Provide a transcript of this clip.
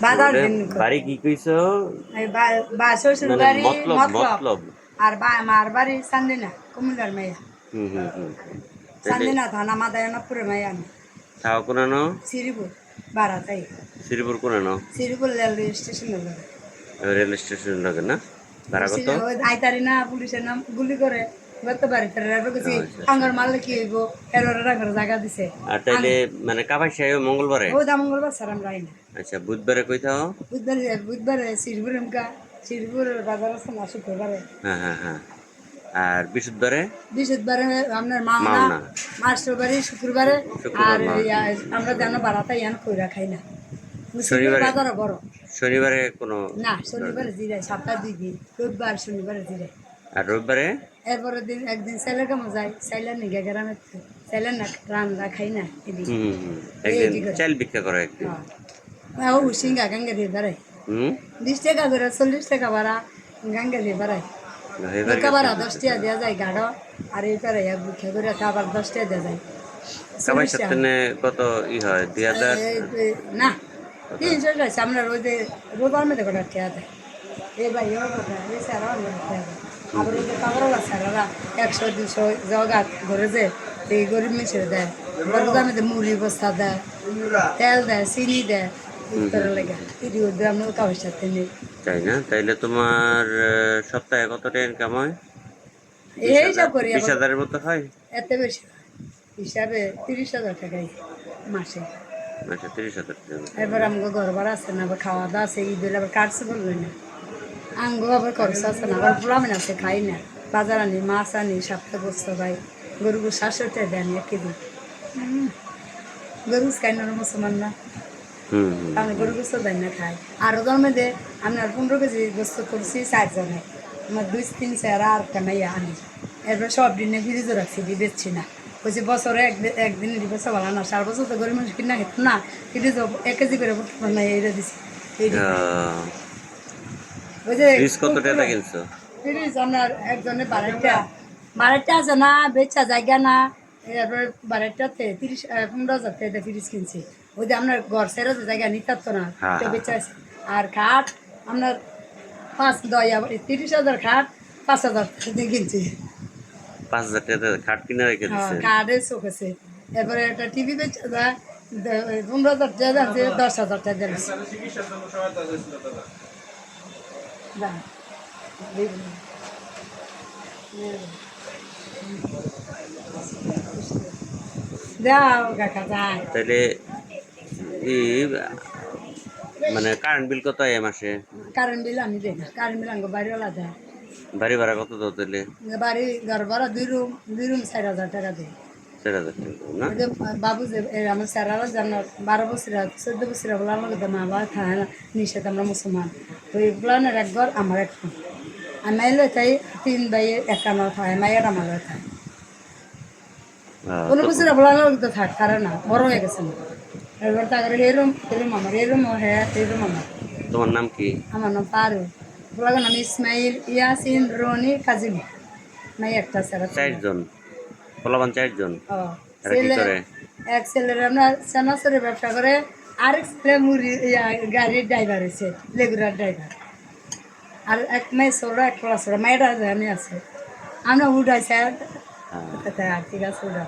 বাজার দিন বাড়ি কি কইছো? বা- শ্বশুর মানে বাড়ি মতলব আর বা মার বাড়ি চান্দিনা কুমিল্লার মেয়া হুম হুম হুম। তাইলে চান্দিনা থানা মাদায়নপুরে মেয়া আমি। থাও কোনানো? শ্রীপুর বারা তাই Sreepur কোনানো? Sreepur railway station rail station লাগে না? ভাড়া কত? আইতারি না পুলিশের নাম গুলি করে। আচ্ছা। আঙ্গার মারলে কি হইব? এরপর রাঙ্গার জায়গা দিছে। আর তাইলে মানে কাবাই সাহেব মঙ্গলবারে? ও দা মঙ্গলবার স্যার আমরা আইনা। আচ্ছা বুধবারে কই থাও? বুধবার বুধবার শ্রীপুর এমকা শ্রীপুর বাজার আছে না শুক্রবারে। হ্যাঁ হ্যাঁ হ্যাঁ। আর বৃহস্পতিবারে? বৃহস্পতিবারে আপনার মাওনা। মাওনা। শুক্রবারে। আর আমরা যেন বারাতা ইয়ান কইরা খাই না। শনিবারে? বাজারও বড়। শনিবারে কোনো না শনিবারে জিরাই সপ্তাহ দুই দিন রোববার শনিবারে জিরাই আর রবিবারে? এরপরের দিন একদিন সেলের কামো যাই সাইলার নিগে গ্রামে সাইলার না রান্না খাই না এদিকে। একদিন চাল ভিক্ষা করো একদিন। হ্যাঁ। ও সিঙ্গা গাঙ্গে দিয়ে বেড়াই বিশ টাকা করে চল্লিশ টাকা ভাড়া গাঙ্গে দিয়ে বেড়াই এবার ভাড়া দশ টাকা দেওয়া যায় গাড়ো আর এই পারে ভিক্ষা করে তো দশ টাকা দেওয়া যায়। টাকা। সাথে কত ই হয়? দুই হাজার? না তিনশো আমরা রোদে রোদার মধ্যে কটা খেয়া দেয়। এই ভাই এও কথা এই স্যারও আমরা আবার স্যারেরা একশো দুশো জগা ঘরে যে এই গরিব মিশে দেয় রোদার মধ্যে মুড়ি বস্তা দেয় তেল দেয় চিনি দেয় তাই না? তাইলে তোমার সপ্তাহে কত টাকা ইনকাম হয় বিশ হাজারের মতো হয় এত বেশি হিসাবে তিরিশ হাজার টাকাই মাসে। আচ্ছা তিরিশ হাজার টাকা। এবার আমাকে ঘর ভাড়া আছে না আবার খাওয়া দাওয়া আছে ঈদের আবার কাটছে বলবে না। আঙ্গো আবার খরচ আছে না আবার প্রবলেম আছে খাই না। বাজার আনি মাছ আনি সপ্তাহে বস্তু ভাই। গরু শাশুড়তে দেয় আমি এক কেজি। হুম। গরু খাই না। মুসলমান না আমরা গরু গোস্ত দেয় না খাই আর জন্মে দে আপনার পনেরো কেজি গোস্ত করছি চারজনে আমার দুই তিন চার আর কানাইয়া আনি। এরপর সব দিনে ফ্রিজে রাখছি দিয়ে বেচছি না। বলছি বছরে একদিন একদিন বছর ভালো না সার। বছর তো গরিব মানুষ কিনা খেত না। ফ্রিজ এক কেজি করে নাই দিছি। কত টাকা কিনছো? আপনার একজনে বারোটা। বারোটা আছে না বেচা জায়গা না। এরপরে বারোটাতে তিরিশ পনেরো হাজার টাকা ফ্রিজ কিনছি। ওই যে আপনার ঘর সেরা যে জায়গা নিতার তো না হ্যাঁ, তো হ্যাঁ। বেচা আর খাট আপনার পাঁচ দশ তিরিশ হাজার খাট পাঁচ হাজার দিয়ে কিনছি। পাঁচ হাজার টাকা খাট কিনে রেখে হ্যাঁ দিচ্ছে চোখ আছে। এরপরে একটা টিভি বেচা যায় পনেরো হাজার টাকা দশ হাজার টাকা ই মানে কারেন্ট বিল কত এই মাসে? কারেন্ট বিল আমি দেই না কারেন্ট বিল আমার বাড়িওয়ালা দেয়। বাড়ি ভাড়া কত দাও তাইলে বাড়ি ঘর ভাড়া দুই রুম দুই রুম চার হাজার টাকা দেয় হাজার টাকা না? বাবু যে আমার স্যারারা জানো বারো বছর চোদ্দ বছর বলে আমাকে তো মা বাবা খায় না নিষেধ আমরা মুসলমান। তো এক ঘর আমার এক তাই তিন ভাই একান্ন খায় মায়ের আমার খায় আহ, কোনো বছর বলার তো থাক কারণ না বড় হয়ে গেছে না। এবার তাকে এরম এরম আমার এরম হ্যাঁ এরম আমার। তোমার নাম কি? আমার নাম পারু। বলার নাম ইসমাইল ইয়াসিন রনি কাজিম। মাই একটা স্যার চারজন। ফলাবান চারজন? এরা কি করে? এক ছেলের আপনার সেনাসরে ব্যবসা করে আরেক ছেলে মুড়ি গাড়ির ড্রাইভার হয়েছে লেগুরার ড্রাইভার আর এক মেয়ে ছোড়ো এক ক্লাস ছোড়ো মেয়েটা জানি আছে। আমরা উঠাইছে। হ্যাঁ। ঠিক আছে উঠা